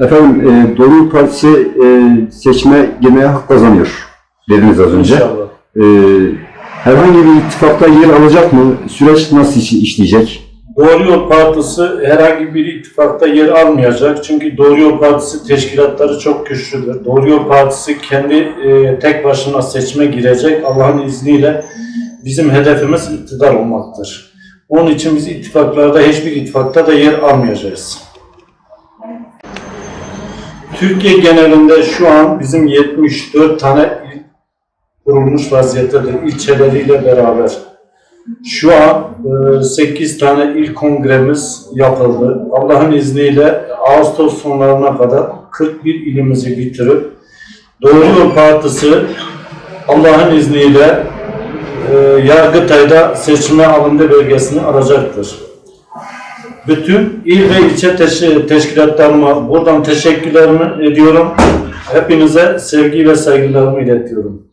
Efendim e, Doğru Yol Partisi e, seçime girmeye hak kazanıyor dediniz az önce. İnşallah. E, herhangi bir ittifakta yer alacak mı? Süreç nasıl iş- işleyecek? Doğru Yol Partisi herhangi bir ittifakta yer almayacak. Çünkü Doğru Yol Partisi teşkilatları çok güçlüdür. Doğru Yol Partisi kendi e, tek başına seçime girecek. Allah'ın izniyle bizim hedefimiz iktidar olmaktır. Onun için biz ittifaklarda hiçbir ittifakta da yer almayacağız. Türkiye genelinde şu an bizim 74 tane il kurulmuş vaziyettedir ilçeleriyle beraber. Şu an 8 tane il kongremiz yapıldı. Allah'ın izniyle Ağustos sonlarına kadar 41 ilimizi bitirip Doğru Yol Partisi Allah'ın izniyle e, Yargıtay'da seçime alındı belgesini alacaktır. Bütün il ve ilçe teşi- teşkilatlarıma buradan teşekkürlerimi ediyorum. Hepinize sevgi ve saygılarımı iletiyorum.